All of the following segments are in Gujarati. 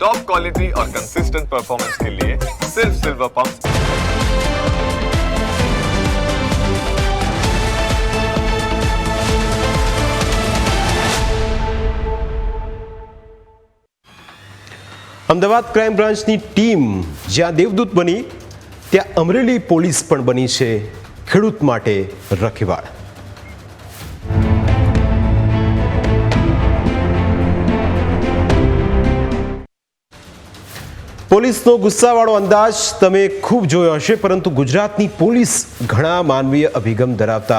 टॉप क्वालिटी और कंसिस्टेंट परफॉर्मेंस के लिए सिर्फ सिल्वर पंप અમદાવાદ ક્રાઇમ બ્રાન્ચની ટીમ જ્યાં દેવદૂત બની ત્યાં અમરેલી પોલીસ પણ બની છે ખેડૂત માટે રખેવાળ પોલીસનો ગુસ્સાવાળો અંદાજ તમે ખૂબ જોયો હશે, પરંતુ ગુજરાતની પોલીસ ઘણા માનવીય અભિગમ ધરાવતા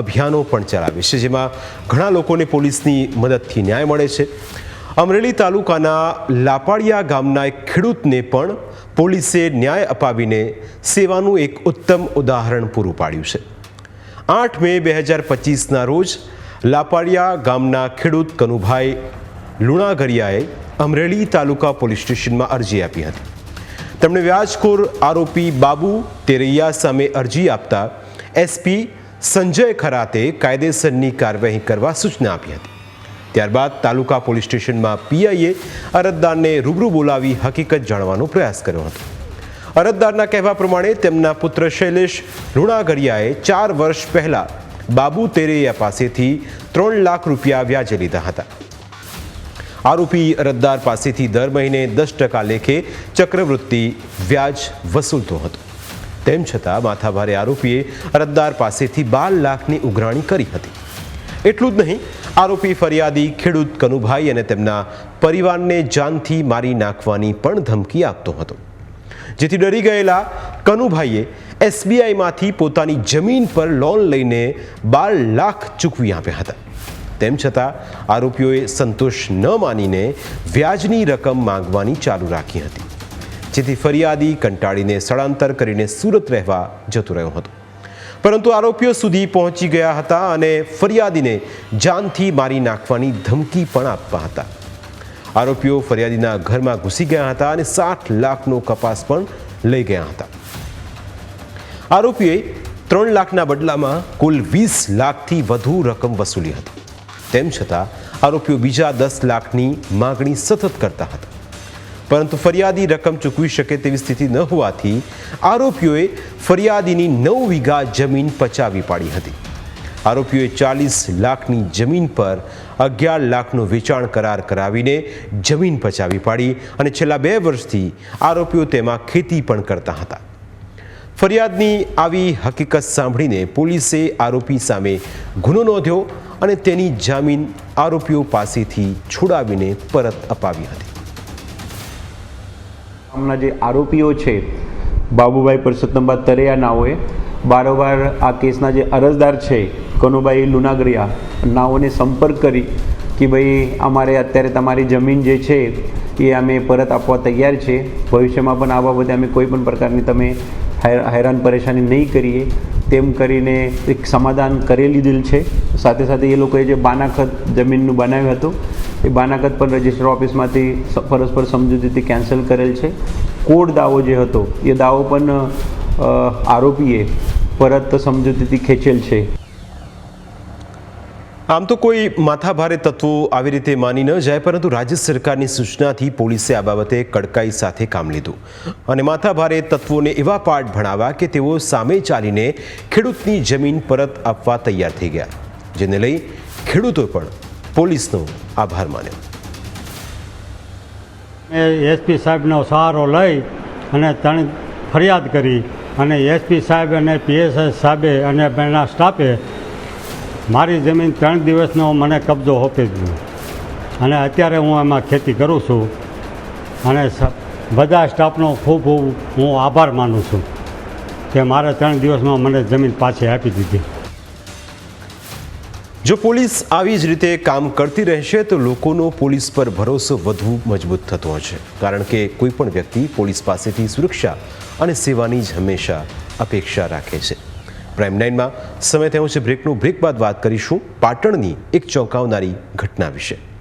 અભિયાનો પણ ચલાવે છે, જેમાં ઘણા લોકોને પોલીસની મદદથી ન્યાય મળે છે. અમરેલી તાલુકાના લાપાડિયા ગામના એક ખેડૂતને પણ પોલીસે ન્યાય અપાવીને સેવાનું એક ઉત્તમ ઉદાહરણ પૂરું પાડ્યું છે. આઠ મે બે હજાર પચીસના રોજ લાપાડિયા ગામના ખેડૂત કનુભાઈ લુણાગરિયાએ અમરેલી તાલુકા પોલીસ સ્ટેશનમાં અરજી આપી હતી. તેમણે વ્યાજખોર આરોપી બાબુ તેરૈયા સામે અરજી આપતા એસપી સંજય ખરાતે કાયદેસરની કાર્યવાહી કરવા સૂચના આપી હતી. ત્યારબાદ તાલુકા પોલીસ સ્ટેશનમાં પીઆઈએ અરજદારને રૂબરૂ બોલાવી હકીકત જાણવાનો પ્રયાસ કર્યો હતો. અરજદારના કહેવા પ્રમાણે તેમના પુત્ર શૈલેષ લુણાગરિયાએ ચાર વર્ષ પહેલા બાબુ તેરૈયા પાસેથી ત્રણ લાખ રૂપિયા વ્યાજે લીધા હતા. આરોપી અરજદાર પાસેથી દર મહિને દસ ટકા લેખે ચક્રવૃત્તિ વ્યાજ વસૂલતો હતો. તેમ છતાં માથાભારે આરોપીએ અરજદાર પાસેથી બાર લાખની ઉઘરાણી કરી હતી. એટલું જ નહીં, આરોપી ફરિયાદી ખેડૂત કનુભાઈ અને તેમના પરિવારને જાનથી મારી નાખવાની પણ ધમકી આપતો હતો. જેથી ડરી ગયેલા કનુભાઈએ એસબીઆઈમાંથી પોતાની જમીન પર લોન લઈને બાર લાખ ચૂકવી આપ્યા હતા. તેમ છતાં આરોપીઓએ સંતોષ ન માનીને વ્યાજની રકમ માંગવાની ચાલુ રાખી હતી. જેથી ફરિયાદી કંટાળીને સ્થળાંતર કરીને સુરત રહેવા જતો રહ્યો હતો. પરંતુ આરોપીઓ સુધી પહોંચી ગયા હતા અને ફરિયાદીને જાનથી મારી નાખવાની ધમકી પણ આપવા હતા. આરોપીઓ ફરિયાદીના ઘરમાં ઘૂસી ગયા હતા અને સાઠ લાખનો કપાસ પણ લઈ ગયા હતા. આરોપીએ ત્રણ લાખના બદલામાં કુલ વીસ લાખથી વધુ રકમ વસૂલી હતી. તેમ છતાં આરોપીઓ બીજા દસ લાખની માગણી સતત કરતા હતા. પરંતુ ફરિયાદી રકમ ચૂકવી શકે તેવી સ્થિતિ ન હોવાથી આરોપીઓએ ફરિયાદીની નવ વીઘા જમીન પચાવી પાડી હતી. આરોપીઓએ ચાલીસ લાખની જમીન પર અગિયાર લાખનું વેચાણ કરાર કરાવીને જમીન પચાવી પાડી અને છેલ્લા બે વર્ષથી આરોપીઓ તેમાં ખેતી પણ કરતા હતા. ફરિયાદની આવી હકીકત સાંભળીને પોલીસે આરોપી સામે ગુનો નોંધ્યો અને તેની જામીન આરોપીઓ પાસેથી છોડાવીને પરત અપાવી હતી. આમના જે આરોપીઓ છે, બાબુભાઈ પરસોત્તમભાઈ તરેયા નાઓએ બારોબાર આ કેસના જે અરજદાર છે, કનુભાઈ લુનાગરિયા, નાઓને સંપર્ક કરી કે ભાઈ અમારે અત્યારે તમારી જમીન જે છે, એ અમે પરત આપવા તૈયાર છે. ભવિષ્યમાં પણ આ બાબતે અમે કોઈ પણ પ્રકારની તમે હેરાન પરેશાની નહીં કરીએ, તેમ કરીને એક સમાધાન કરી લીધેલ છે. સાથે સાથે એ લોકોએ જે બાનાખત જમીનનું બનાવ્યું હતું, એ બાનાખત પણ રજિસ્ટર ઓફિસમાંથી પરસ્પર સમજૂતીથી કેન્સલ કરેલ છે. કોડ દાવો જે હતો, એ દાવો પણ આરોપીએ પરત સમજૂતીથી ખેંચેલ છે. આમ તો કોઈ માથાભારે તત્વો આવી રીતે માની ન જાય, પરંતુ રાજ્ય સરકારની સૂચનાથી પોલીસે આ બાબતે કડકાઈ સાથે કામ લીધું. અને માથાભારે તત્વોને એવા પાઠ ભણાવ્યા કે તેઓ સામે ચાલીને ખેડૂતની જમીન પરત આપવા તૈયાર થઈ ગયા. જેને લઈ ખેડૂતોએ પણ પોલીસનો આભાર માન્યો એસપી સાહેબનો સહારો લઈ અને ત્રણ ફરિયાદ કરી અને એસપી સાહેબ અને પીએસએસ સાહેબે અને એના સ્ટાફે મારી જમીન ત્રણ દિવસનો મને કબજો આપી દીધો અને અત્યારે હું એમાં ખેતી કરું છું અને બધા સ્ટાફનો ખૂબ ખૂબ હું આભાર માનું છું કે મારે ત્રણ દિવસમાં મને જમીન પાછી આપી દીધી. જો પોલીસ આવી જ રીતે કામ કરતી રહેશે તો લોકોનો પોલીસ પર ભરોસો વધુ મજબૂત થતો હશે. કારણ કે કોઈ પણ વ્યક્તિ પોલીસ પાસેથી સુરક્ષા અને સેવાની જ હંમેશા અપેક્ષા રાખે છે. પ્રાઇમ નાઇનમાં સમય થયો છે. બ્રેકનું બ્રેક બાદ વાત કરીશું પાટણની એક ચોંકાવનારી ઘટના વિશે.